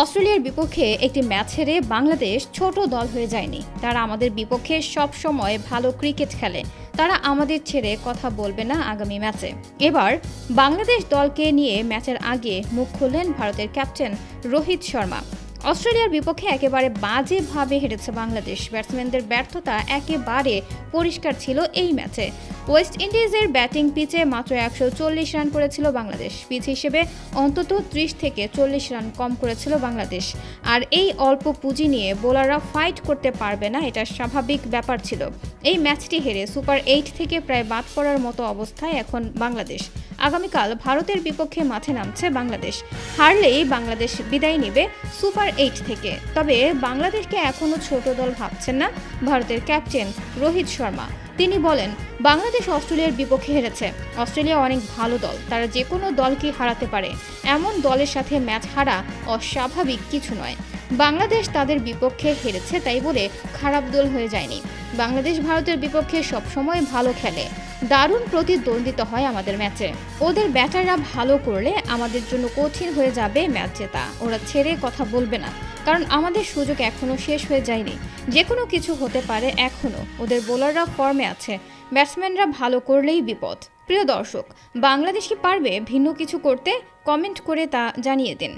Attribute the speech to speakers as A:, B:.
A: অস্ট্রেলিয়ার বিপক্ষে একটি ম্যাচ হেরে বাংলাদেশ ছোট দল হয়ে যায়নি। তারা আমাদের বিপক্ষে সব সময় ভালো ক্রিকেট খেলে। তারা আমাদের ছেড়ে কথা বলবে না আগামী ম্যাচে। এবার বাংলাদেশ দলকে নিয়ে ম্যাচের আগে মুখ খুললেন ভারতের ক্যাপ্টেন রোহিত শর্মা। অস্ট্রেলিয়ার বিপক্ষে একেবারে বাজেভাবে হেরেছে বাংলাদেশ। ব্যাটসম্যানদের ব্যর্থতা একেবারে পরিষ্কার ছিল এই ম্যাচে। ওয়েস্ট ইন্ডিজের ব্যাটিং পিচে মাত্র একশো চল্লিশ রান করেছিল বাংলাদেশ। পিচ হিসেবে অন্তত ত্রিশ থেকে চল্লিশ রান কম করেছিল বাংলাদেশ। আর এই অল্প পুঁজি নিয়ে বোলাররা ফাইট করতে পারবে না, এটা স্বাভাবিক ব্যাপার ছিল। এই ম্যাচটি হেরে সুপার এইট থেকে প্রায় বাদ পড়ার মতো অবস্থায় এখন বাংলাদেশ। আগামীকাল ভারতের বিপক্ষে মাঠে নামছে বাংলাদেশ। হারলেই বাংলাদেশ বিদায় নেবে সুপার এইট থেকে। তবে বাংলাদেশকে এখনও ছোট দল ভাবছেন না ভারতের ক্যাপ্টেন রোহিত শর্মা। তিনি বলেন, বাংলাদেশ অস্ট্রেলিয়ার বিপক্ষে হেরেছে। অস্ট্রেলিয়া অনেক ভালো দল, তারা যে কোনো দলকে হারাতে পারে। এমন দলের সাথে ম্যাচ হারা অস্বাভাবিক কিছু নয়। বাংলাদেশ তাদের বিপক্ষে হেরেছে তাই বলে খারাপ দল হয়ে যায়নি। বাংলাদেশ ভারতের বিপক্ষে সবসময় ভালো খেলে। দারুণ প্রতিদ্বন্দ্বিতা হয় আমাদের ম্যাচে। ওদের ব্যাটাররা ভালো করলে আমাদের জন্য কঠিন হয়ে যাবে ম্যাচ জেতা। ওরা ছেড়ে কথা বলবে না, কারণ আমাদের সুযোগ এখনও শেষ হয়ে যায়নি। যে কোনো কিছু হতে পারে এখনও ওদের বোলাররা ফর্মে আছে। ব্যাটসম্যানরা ভালো করলেই বিপদ। প্রিয় দর্শক, বাংলাদেশ কি পারবে ভিন্ন কিছু করতে? কমেন্ট করে তা জানিয়ে দিন।